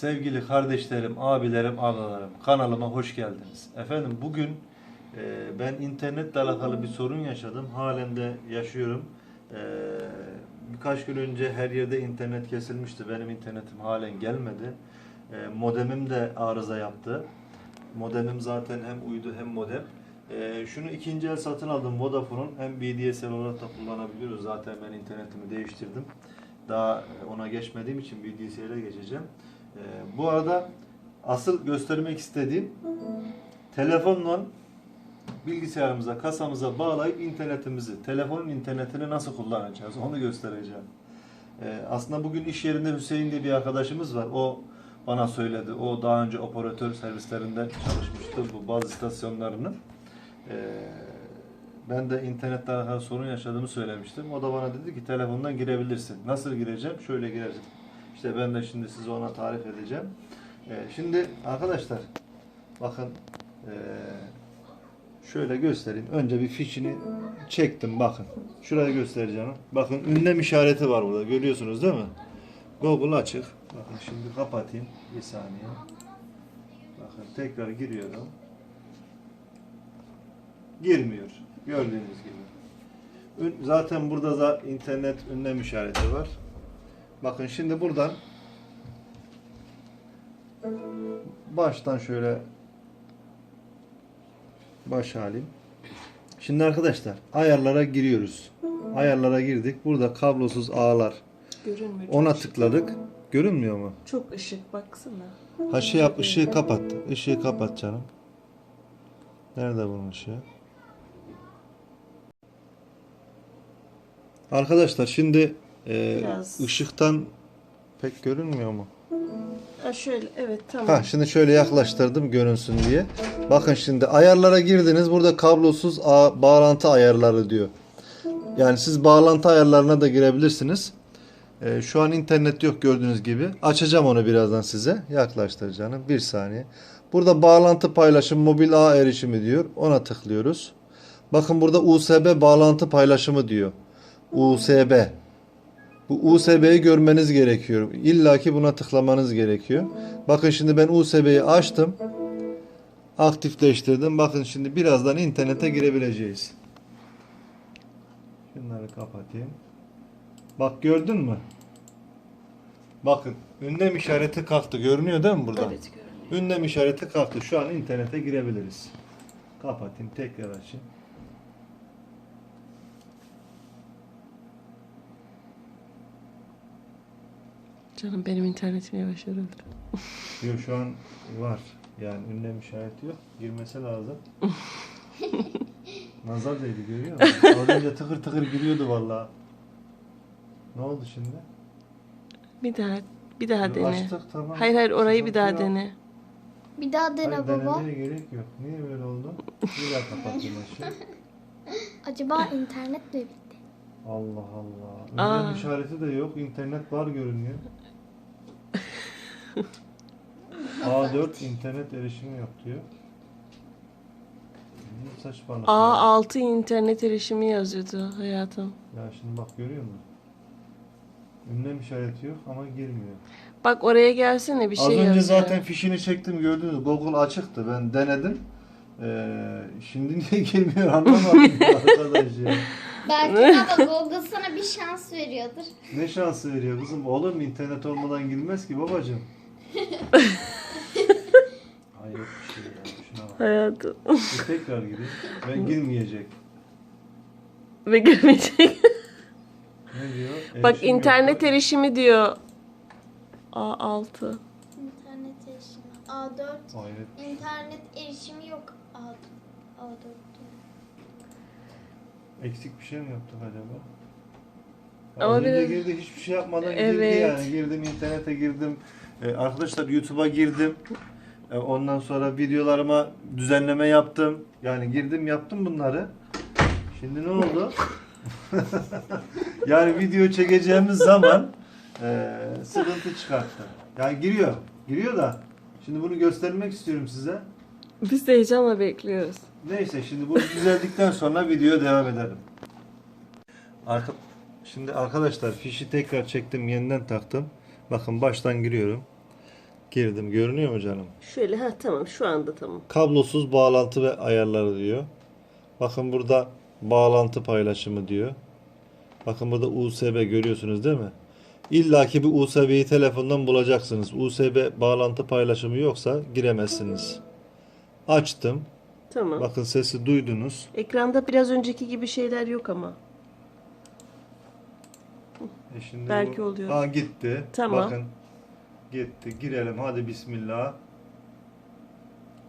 Sevgili kardeşlerim, abilerim, ablalarım kanalıma hoş geldiniz. Efendim bugün e, ben internetle alakalı bir sorun yaşadım. Halen de yaşıyorum. E, birkaç gün önce her yerde internet kesilmişti. Benim internetim halen gelmedi. E, modemim de arıza yaptı. Modemim zaten hem uydu hem modem. E, şunu ikinci el satın aldım Vodafone'un. Hem BDSL olarak da kullanabiliyoruz. Zaten ben internetimi değiştirdim. Daha ona geçmediğim için BDSL'e geçeceğim. Ee, bu arada asıl göstermek istediğim telefonla bilgisayarımıza, kasamıza bağlayıp internetimizi, telefonun internetini nasıl kullanacağız onu göstereceğim. Ee, aslında bugün iş yerinde Hüseyin diye bir arkadaşımız var. O bana söyledi. O daha önce operatör servislerinde çalışmıştı bu bazı istasyonlarının. Ee, ben de internetle alakalı sorun yaşadığımı söylemiştim. O da bana dedi ki telefondan girebilirsin. Nasıl gireceğim? Şöyle gireceğim. İşte ben de şimdi size ona tarif edeceğim. Ee, şimdi arkadaşlar bakın ee, şöyle göstereyim. Önce bir fişini çektim bakın. Şuraya göstereceğim. Bakın ünlem işareti var burada. Görüyorsunuz değil mi? Google açık. Bakın şimdi kapatayım. Bir saniye. Bakın tekrar giriyorum. Girmiyor. Gördüğünüz gibi. Zaten burada da internet ünlem işareti var. Bakın şimdi buradan baştan şöyle baş halim. Şimdi arkadaşlar ayarlara giriyoruz. Ayarlara girdik. Burada kablosuz ağlar. Görünmüyor. Ona tıkladık. Görünmüyor mu? Çok ışık baksana. Ha şey yap ışığı kapat. Işığı kapat canım. Nerede bunun ışığı? Arkadaşlar şimdi e, Biraz. ışıktan pek görünmüyor mu? Ha şöyle evet tamam. Ha şimdi şöyle yaklaştırdım görünsün diye. Bakın şimdi ayarlara girdiniz. Burada kablosuz ağ, bağlantı ayarları diyor. Yani siz bağlantı ayarlarına da girebilirsiniz. Ee, şu an internet yok gördüğünüz gibi. Açacağım onu birazdan size. Yaklaştır canım. Bir saniye. Burada bağlantı paylaşım mobil ağ erişimi diyor. Ona tıklıyoruz. Bakın burada USB bağlantı paylaşımı diyor. USB. Bu USB'yi görmeniz gerekiyor. İlla ki buna tıklamanız gerekiyor. Bakın şimdi ben USB'yi açtım. Aktifleştirdim. Bakın şimdi birazdan internete girebileceğiz. Şunları kapatayım. Bak gördün mü? Bakın ünlem işareti kalktı. Görünüyor değil mi burada? Evet görünüyor. Ünlem işareti kalktı. Şu an internete girebiliriz. Kapatayım. Tekrar açayım. Canım benim internetim yavaş herhalde. Yok şu an var. Yani ünlem işareti yok. Girmesi lazım. Nazar değdi görüyor musun? Önce tıkır tıkır giriyordu vallahi. Ne oldu şimdi? Bir daha bir daha Dur, dene. Açtık tamam. Hayır hayır orayı bir daha yok. dene. Bir daha dene Hayır, baba. denemeye gerek yok. Niye böyle oldu? Bir daha kapattım aşağı. Acaba internet mi bitti? Allah Allah. Aa. işareti de yok. İnternet var görünüyor. A4 internet erişimi yok diyor. Ne saçmalık ya. A6 internet erişimi yazıyordu hayatım. Ya şimdi bak görüyor musun? Ünlem işareti yok ama girmiyor. Bak oraya gelsene bir Az şey önce yazıyor. zaten fişini çektim gördünüz. Google açıktı. Ben denedim. Ee, şimdi niye girmiyor anlamadım arkadaş ya. Belki baba Google sana bir şans veriyordur. Ne şansı veriyor kızım? Olur mu? İnternet olmadan girmez ki babacığım. Hayret bir şey ya. Şuna bak. Hayatım. Bir tekrar gireyim. Ben girmeyecek. Ve görmeyecek. Ne diyor? Bak Erişim yok. internet erişimi diyor. A6. İnternet erişimi. A4. Hayret. İnternet erişimi yok. A4. A4. Eksik bir şey mi yaptık acaba? Ama Az önce biraz- girdi hiçbir şey yapmadan girdi Evet. yani. Girdim internete girdim. Ee, arkadaşlar YouTube'a girdim. Ee, ondan sonra videolarıma düzenleme yaptım. Yani girdim yaptım bunları. Şimdi ne oldu? yani video çekeceğimiz zaman e, sıkıntı çıkarttı. Yani giriyor. Giriyor da. Şimdi bunu göstermek istiyorum size. Biz de heyecanla bekliyoruz. Neyse şimdi bu düzeldikten sonra videoya devam edelim. Arka, şimdi arkadaşlar fişi tekrar çektim yeniden taktım. Bakın baştan giriyorum. Girdim. Görünüyor mu canım? Şöyle ha tamam şu anda tamam. Kablosuz bağlantı ve ayarları diyor. Bakın burada bağlantı paylaşımı diyor. Bakın burada USB görüyorsunuz değil mi? İlla ki bir USB'yi telefondan bulacaksınız. USB bağlantı paylaşımı yoksa giremezsiniz. Açtım. Tamam. Bakın sesi duydunuz. Ekranda biraz önceki gibi şeyler yok ama. E şimdi Belki bu- oluyor. Aa, gitti. Tamam. Bakın. Gitti. Girelim. Hadi bismillah.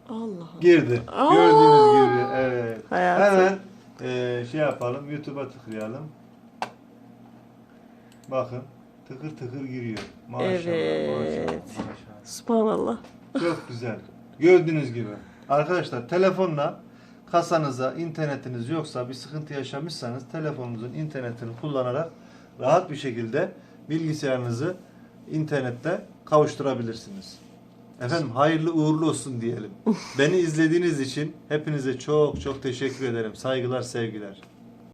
Allah Allah. Girdi. Aa! Gördüğünüz gibi. Evet. Hayatım. Hemen eee, şey yapalım. YouTube'a tıklayalım. Bakın. Tıkır tıkır giriyor. Maşallah. Evet. Maşallah. maşallah. Subhanallah. Çok güzel. Gördüğünüz gibi. Arkadaşlar telefonla kasanıza internetiniz yoksa bir sıkıntı yaşamışsanız telefonunuzun internetini kullanarak rahat bir şekilde bilgisayarınızı internette kavuşturabilirsiniz. Efendim hayırlı uğurlu olsun diyelim. Beni izlediğiniz için hepinize çok çok teşekkür ederim. Saygılar, sevgiler.